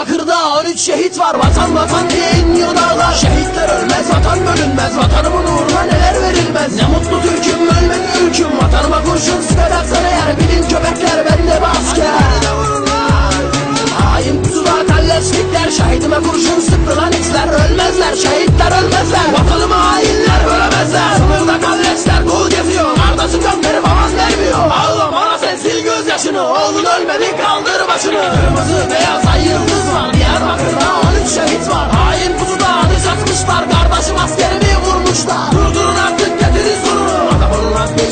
13 şehit var. Vatan vatan diye inliyor dağlar Şehitler ölmez vatan bölünmez. Vatanımın uğruna neler verilmez? Ne mutlu Türk'üm ölmedi ülküm Vatanıma kurşun sıkarsan eğer Bilin köpekler ben de bir asker. Hain pusular kalleşlikler. Şehidime kurşun sıktı lan içler Ölmezler. Şehitler ölmezler. Vatanımı hainler bölemezler. Sınırda kalleşler dul geziyor. Kardeşim canları falan vermiyor Ağlama sen sil gözyaşını. Oğlun ölmedi kaldır başını. Kırmızı beyaz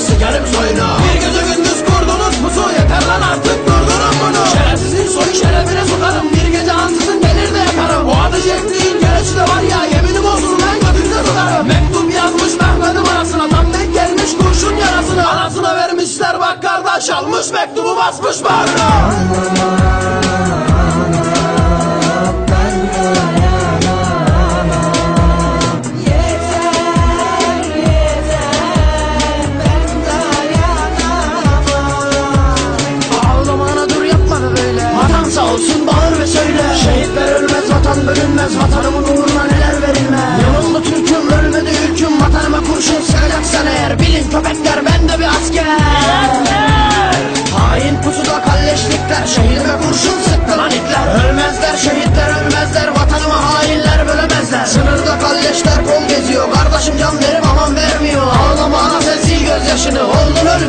sikerim soyunu. Bir gece gündüz kurdunuz pusu Yeter lan artık durdurun bunu. Şerefsizin soyu şerefine sokarım. Bir gece ansızın gelir de yakarım. O ateş ettiğin gereçi de var ya Yeminim olsun ben götünde tutarım. Mektup yazmış Mehmet'im arasına Tam denk gelmiş kurşun yarasına. Anasına vermişler bak kardeş Almış mektubu basmış bağrına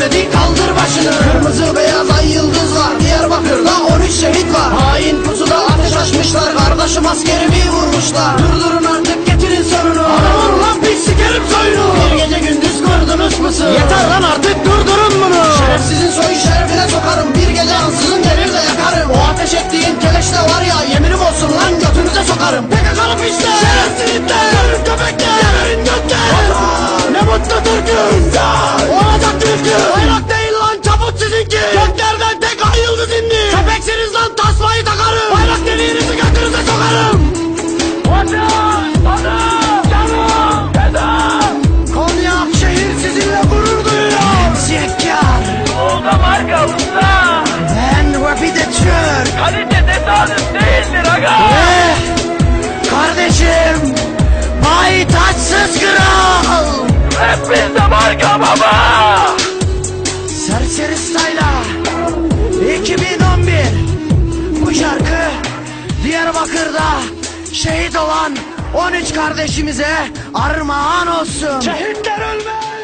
Ölmedi kaldır başını. Kırmızı beyaz ay yıldız var. Diyarbakır'da 13 şehit var. Hain pusuda ateş açmışlar. Kardeşim askerimi vurmuşlar? Durdurun artık getirin sonunu. Adamın lan pis sikerim soyunu. Bir gece gündüz kurdunuz musun? Yeter lan artık durdurun bunu. Şerefsizin soyu şerefine sokarım. Bir gece ansızın gelir de yakarım. O ateş ettiğin keleşte var ya Yeminim olsun lan götünüze sokarım. PKK'lı pişler Şerefsiz Bizde marka baba. Serseri Style'a 2011 Bu şarkı Diyarbakır'da şehit olan 13 kardeşimize armağan olsun. Şehitler ölmez.